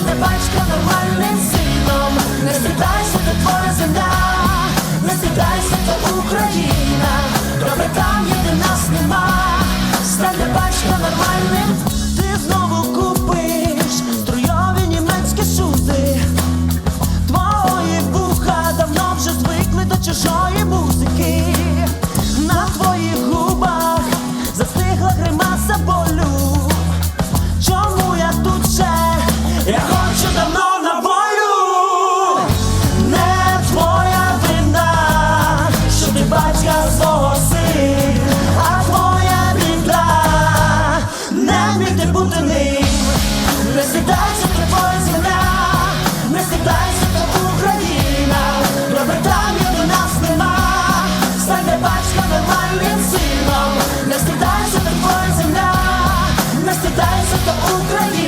стань бачка нормальним сином, не сідайся, то твоя земля, не сідайся, то Україна, добре там, є, батька нормальним не стидайся, то твоя земля, не стидайся, то Україна,